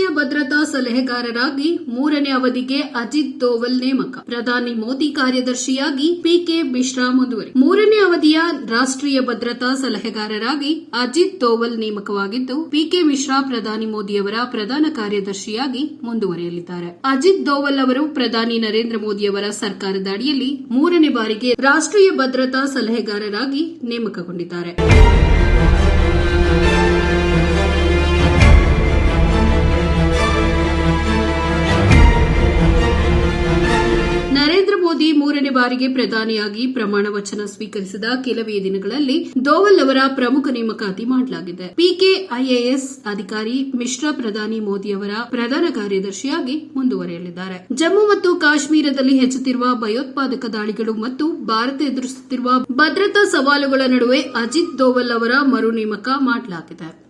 ರಾಷ್ಟ್ರೀಯ ಭದ್ರತಾ ಸಲಹೆಗಾರರಾಗಿ ಮೂರನೇ ಅವಧಿಗೆ ಅಜಿತ್ ದೋವಲ್ ನೇಮಕ. ಪ್ರಧಾನಿ ಮೋದಿ ಕಾರ್ಯದರ್ಶಿಯಾಗಿ ಪಿಕೆ ಮಿಶ್ರಾ ಮುಂದುವರಿ ಮೂರನೇ ಅವಧಿಯ ರಾಷ್ಟ್ರೀಯ ಭದ್ರತಾ ಸಲಹೆಗಾರರಾಗಿ ಅಜಿತ್ ದೋವಲ್ ನೇಮಕವಾಗಿದ್ದು, ಪಿಕೆ ಮಿಶ್ರಾ ಪ್ರಧಾನಿ ಮೋದಿಯವರ ಪ್ರಧಾನ ಕಾರ್ಯದರ್ಶಿಯಾಗಿ ಮುಂದುವರಿಯಲಿದ್ದಾರೆ. ಅಜಿತ್ ದೋವಲ್ ಅವರು ಪ್ರಧಾನಿ ನರೇಂದ್ರ ಮೋದಿಯವರ ಸರ್ಕಾರದ ಅಡಿಯಲ್ಲಿ ಮೂರನೇ ಬಾರಿಗೆ ರಾಷ್ಟ್ರೀಯ ಭದ್ರತಾ ಸಲಹೆಗಾರರಾಗಿ ನೇಮಕಗೊಂಡಿದ್ದಾರೆ. ಮೋದಿ ಮೂರನೇ ಬಾರಿಗೆ ಪ್ರಧಾನಿಯಾಗಿ ಪ್ರಮಾಣ ವಚನ ಸ್ವೀಕರಿಸಿದ ಕೆಲವೇ ದಿನಗಳಲ್ಲಿ ದೋವಲ್ ಅವರ ಪ್ರಮುಖ ನೇಮಕಾತಿ ಮಾಡಲಾಗಿದೆ. ಪಿಕೆಐಎಎಸ್ ಅಧಿಕಾರಿ ಮಿಶ್ರಾ ಪ್ರಧಾನಿ ಮೋದಿ ಅವರ ಪ್ರಧಾನ ಕಾರ್ಯದರ್ಶಿಯಾಗಿ ಮುಂದುವರೆಯಲಿದ್ದಾರೆ. ಜಮ್ಮು ಮತ್ತು ಕಾಶ್ಮೀರದಲ್ಲಿ ಹೆಚ್ಚುತ್ತಿರುವ ಭಯೋತ್ಪಾದಕ ದಾಳಿಗಳು ಮತ್ತು ಭಾರತ ಎದುರಿಸುತ್ತಿರುವ ಭದ್ರತಾ ಸವಾಲುಗಳ ನಡುವೆ ಅಜಿತ್ ದೋವಲ್ ಅವರ ಮರು ನೇಮಕ ಮಾಡಲಾಗಿದೆ.